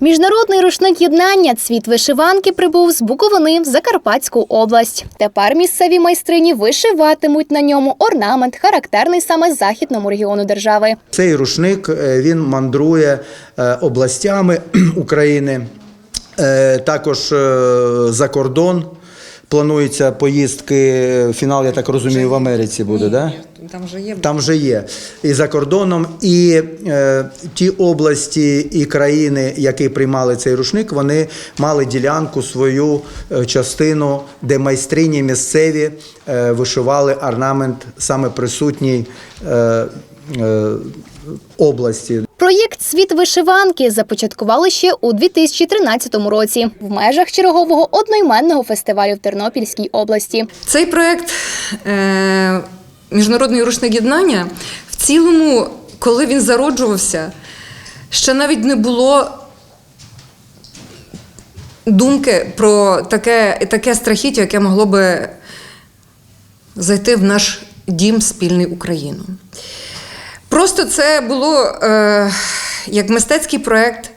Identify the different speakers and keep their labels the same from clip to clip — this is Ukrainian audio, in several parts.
Speaker 1: Міжнародний рушник єднання цвіт вишиванки прибув з Буковини в Закарпатську область. Тепер місцеві майстрині вишиватимуть на ньому орнамент, характерний саме західному регіону держави.
Speaker 2: Цей рушник е, він мандрує е, областями України, е, також за кордон. Плануються поїздки. Фінал, я так розумію, в Америці буде, да?
Speaker 3: Там вже є.
Speaker 2: Там вже є і за кордоном, і е, ті області і країни, які приймали цей рушник, вони мали ділянку свою е, частину, де майстрині місцеві е, вишивали орнамент саме присутній е, е, області.
Speaker 1: Проєкт Світ вишиванки започаткували ще у 2013 році в межах чергового одноіменного фестивалю в Тернопільській області.
Speaker 3: Цей проект е, Міжнародний рушник єднання в цілому, коли він зароджувався, ще навіть не було думки про таке, таке страхіття, яке могло би зайти в наш дім спільний Україну. Просто це було е, як мистецький проєкт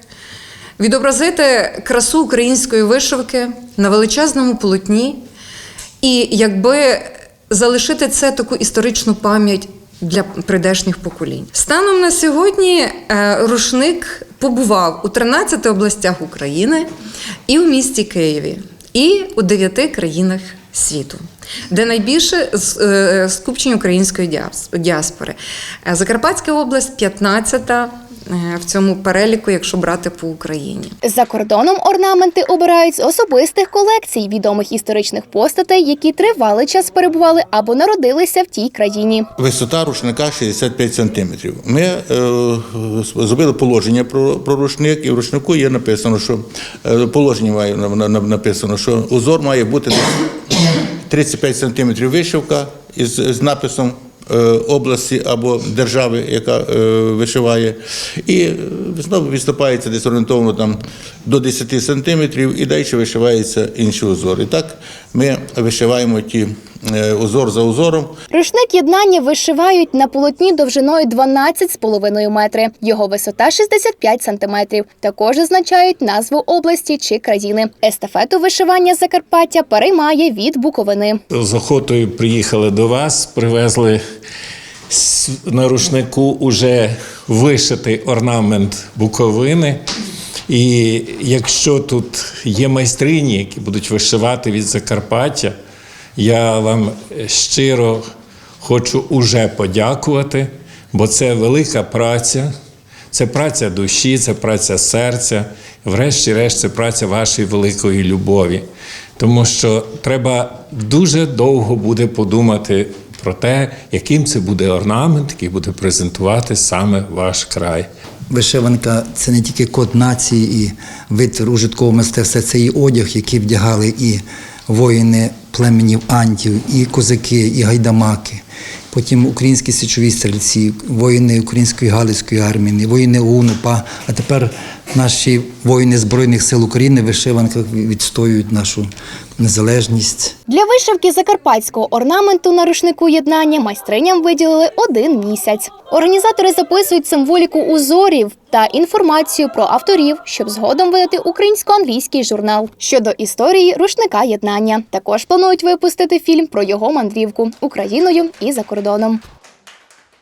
Speaker 3: відобразити красу української вишивки на величезному полотні і якби залишити це таку історичну пам'ять для прийдешніх поколінь. Станом на сьогодні е, рушник побував у 13 областях України і в місті Києві, і у 9 країнах світу. Де найбільше е, скупчень української діас- діаспори. Е, Закарпатська область 15 в цьому переліку, якщо брати по Україні.
Speaker 1: За кордоном орнаменти обирають з особистих колекцій відомих історичних постатей, які тривалий час перебували або народилися в тій країні.
Speaker 4: Висота рушника 65 сантиметрів. Ми е, зробили положення про, про рушник, і в рушнику є написано, що е, положення має на- на- на- написано, що узор має бути десь 35 сантиметрів вишивка із, з написом. Е, Області або держави, яка е, вишиває, і е, знову відступається десь орієнтовно там до 10 сантиметрів, і далі вишиваються інші узори. Так ми вишиваємо ті узор за узором.
Speaker 1: Рушник єднання вишивають на полотні довжиною 12,5 метри. Його висота 65 сантиметрів. Також зазначають назву області чи країни. Естафету вишивання Закарпаття переймає від Буковини.
Speaker 5: з охотою приїхали до вас, привезли на рушнику уже вишитий орнамент Буковини. І якщо тут є майстрині, які будуть вишивати від Закарпаття, я вам щиро хочу уже подякувати, бо це велика праця, це праця душі, це праця серця, врешті-решт, це праця вашої великої любові. Тому що треба дуже довго буде подумати про те, яким це буде орнамент, який буде презентувати саме ваш край.
Speaker 6: Вишиванка це не тільки код нації і вид ужиткового мистецтва, це і одяг, який вдягали і воїни племенів антів, і козаки, і гайдамаки. Потім українські січові стрільці, воїни Української Галицької армії, воїни УНУПА, а тепер наші воїни Збройних сил України в вишиванках відстоюють нашу незалежність.
Speaker 1: Для вишивки закарпатського орнаменту на рушнику єднання майстриням виділили один місяць. Організатори записують символіку узорів та інформацію про авторів, щоб згодом видати українсько-англійський журнал щодо історії рушника єднання. Також планують випустити фільм про його мандрівку Україною і за кордоном.